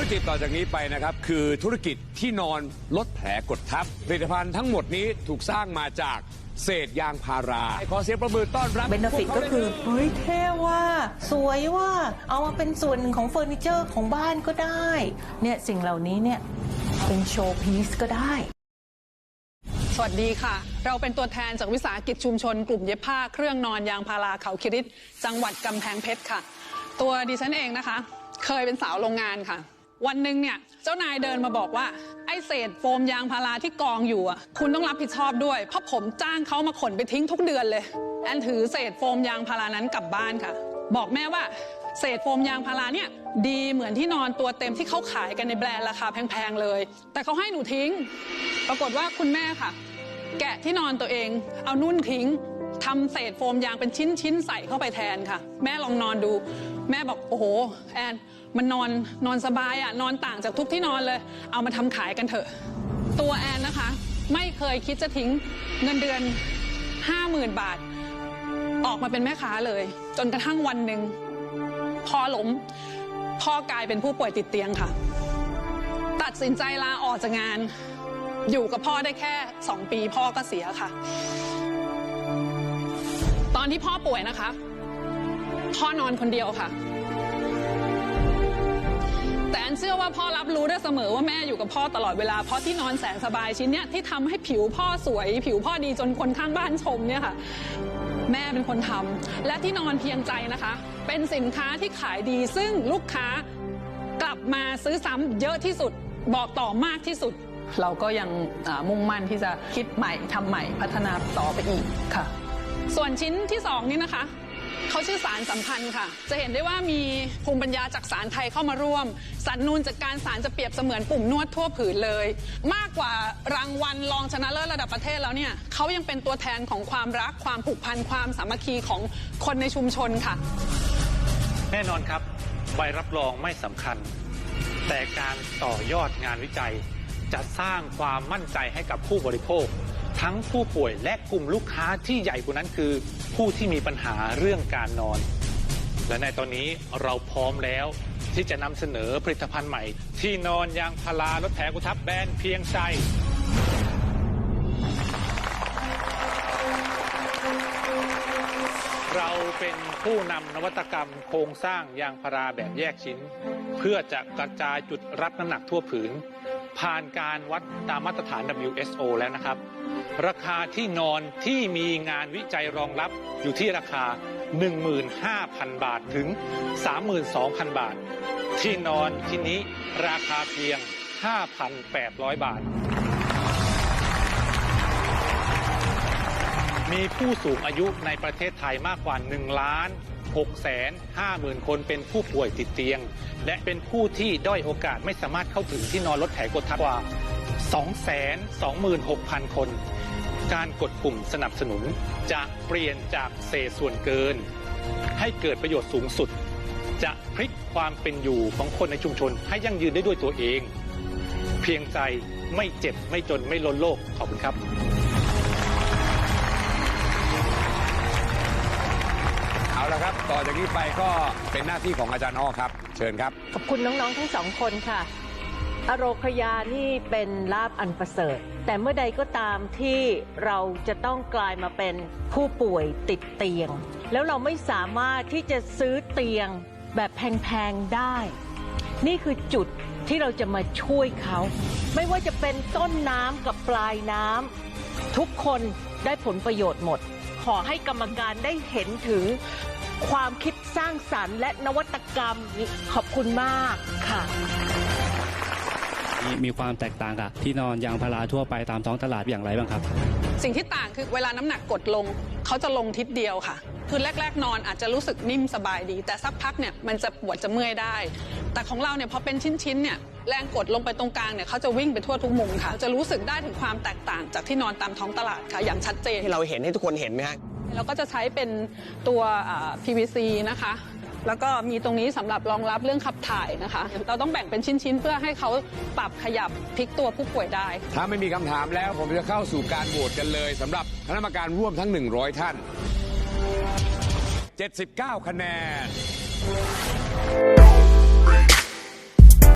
รกิจต่อจากนี้ไปนะครับ คือธุรกิจที่นอนลดแผลกดทับผลิตภัณฑ์ทั้งหมดนี้ถูกสร้างมาจากเศษยางพารา ขอเสียงประมือต้อนรับเบนฟิตพวก็ขาคือเลยเฮ้ยเท่ว่าสวยว่าเอามาเป็นส่วนหนึ่งของเฟอร์นิเจอร์ของบ้านก็ได้ เนี่ยสิ่งเหล่านี้เนี่ยเป็นโชว์พีซก็ได้ สวัสดีค่ะ เราเป็นตัวแทนจากวิสาหกิจชุมชน กลุ่มเย็บผ้าเครื่องนอนยางพาราเขาคิริตจังหวัดกำแพงเพชรค่ะ ตัวดิฉันเองนะคะ เคยเป็นสาวโรงงานค่ะ วันหนึ่งเนี่ยเจ้านายเดินมาบอกว่า ไอ้เศษโฟมยางพาราที่กองอยู่อะคุณต้องรับผิดชอบด้วย เพราะผมจ้างเขามาขนไปทิ้งทุกเดือนเลย แอนถือเศษโฟมยางพารานั้นกลับบ้านค่ะ บอกแม่ว่า เศษโฟมยางพาราเนี่ยดีเหมือนที่นอนตัวเต็มที่เขาขายกันในแบรนด์ราคาแพงๆเลย แต่เขาให้หนูทิ้ง ปรากฏว่าคุณแม่ค่ะ แกะที่นอนตัวเอง เอานุ่นทิ้ง ทำเศษโฟมยางเป็นชิ้นชิ้นๆใส่เข้าไปแทนค่ะ แม่ลองนอนดู แม่บอกโอ้โห แอนมันนอนนอนสบายอะนอนต่างจากทุกที่นอนเลย เอามาทำขายกันเถอะ ตัวแอนนะคะ ไม่เคยคิดจะทิ้งเงินเดือน 50,000 บาท ออกมาเป็นแม่ค้าเลย จนกระทั่งวันหนึ่งพอล้มพ่อกลายเป็นผู้ป่วยติดเตียงค่ะ ตัดสินใจลาออกจากงาน อยู่กับพ่อได้แค่ 2 ปีพ่อก็เสียค่ะ อนที่พ่อป่วยนะคะ พ่อนอนคนเดียวค่ะ แต่อันเชื่อว่าพ่อรับรู้ได้เสมอว่าแม่อยู่กับพ่อตลอดเวลา เพราะที่นอนแสนสบายชิ้นเนี้ยที่ทำให้ผิวพ่อสวย ผิวพ่อดีจนคนข้างบ้านชมเนี่ยค่ะ แม่เป็นคนทำและที่นอนเพียงใจนะคะ เป็นสินค้าที่ขายดี ซึ่งลูกค้ากลับมาซื้อซ้ำเยอะที่สุดบอกต่อมากที่สุด เราก็ยังมุ่งมั่นที่จะคิดใหม่ทำใหม่พัฒนาต่อไปอีกค่ะ ส่วนชิ้นที่สองนี่นะคะเขาชื่อสารสัมพันธ์ค่ะ จะเห็นได้ว่ามีภูมิปัญญาจากสารไทยเข้ามาร่วม สันนูนจากการสารจะเปรียบเสมือนปุ่มนวดทั่วผืนเลย มากกว่ารางวัลรองชนะเลิศระดับประเทศแล้วเนี่ยเขายังเป็นตัวแทนของความรักความผูกพันความสามัคคีของคนในชุมชนค่ะ แน่นอนครับ ใบรับรองไม่สำคัญ แต่การต่อยอดงานวิจัย จะสร้างความมั่นใจให้กับผู้บริโภค ทั้งผู้ป่วยและกลุ่มลูกค้าที่ใหญ่กว่านั้นคือ ผู้ที่มีปัญหาเรื่องการนอน และในตอนนี้เราพร้อมแล้วที่จะนำเสนอผลิตภัณฑ์ใหม่ ที่นอนยางพาราลดแผลกุทับแบรนด์เพียงใจเราเป็นผู้นำนวัตกรรมโครงสร้างยางพาราแบบแยกชิ้น เพื่อจะกระจายจุดรับน้ำหนักทั่วผืน ผ่านการวัดตามมาตรฐาน WSO แล้วนะครับ ราคาที่นอนที่มีงานวิจัยรองรับอยู่ที่ราคา 15,000 บาทถึง 32,000 บาท ที่นอนที่นี้ราคาเพียง 5,800 บาท มีผู้สูงอายุในประเทศไทยมากกว่า 1 ล้าน 6แสน5หมื่นคนเป็นผู้ป่วยติดเตียง และเป็นผู้ที่ด้อยโอกาสไม่สามารถเข้าถึงที่นอนลดแผลกดทับกว่า2แสน26,000 คน การกดปุ่มสนับสนุนจะเปลี่ยนจากเศษส่วนเกิน ให้เกิดประโยชน์สูงสุด จะพลิกความเป็นอยู่ของคนในชุมชน ให้ยั่งยืนได้ด้วยตัวเอง เพียงใจไม่เจ็บไม่จนไม่ล้นโลกขอบคุณครับ ต่อจากนี้ไปก็เป็นหน้าที่ของอาจารย์อ้อครับ เชิญครับ ขอบคุณน้องๆทั้งสองคนค่ะ อโรคยานี่เป็นลาบอันประเสริฐ แต่เมื่อใดก็ตามที่เราจะต้องกลายมาเป็นผู้ป่วยติดเตียง แล้วเราไม่สามารถที่จะซื้อเตียงแบบแพงๆได้ นี่คือจุดที่เราจะมาช่วยเขา ไม่ว่าจะเป็นต้นน้ำกับปลายน้ำทุกคนได้ผลประโยชน์หมด ขอให้กรรมการได้เห็นถึง ความคิดสร้างสรรค์ และนวัตกรรมขอบคุณมากค่ะมีมีความแตกต่างกับที่นอนยางพาราทั่วไปตามท้องตลาดอย่างไรบ้างครับ สิ่งที่ต่างคือเวลาน้ำหนักกดลง เขาจะลงทิศเดียวค่ะ คือแรก ๆ นอนอาจจะรู้สึกนิ่มสบายดี แต่สักพักเนี่ยมันจะปวดจะเมื่อยได้ แต่ของเราเนี่ยพอเป็นชิ้นๆเนี่ยแรงกดลงไปตรงกลางเนี่ยเขาจะวิ่งไปทั่วทุกมุมค่ะ จะรู้สึกได้ถึงความแตกต่างจากที่นอนตามท้องตลาดค่ะอย่างชัดเจนให้เราเห็นให้ทุกคนเห็นไหมฮะ เราก็จะใช้เป็นตัวอ่า PVC นะคะ แล้วก็มีตรงนี้สำหรับรองรับเรื่องขับถ่ายนะคะ เราต้องแบ่งเป็นชิ้นๆ เพื่อให้เขาปรับขยับพลิกตัวผู้ป่วยได้ ถ้าไม่มีคำถามแล้วผมจะเข้าสู่การโหวตกันเลยสำหรับคณะกรรมการร่วมทั้ง 100 ท่าน 79 คะแนน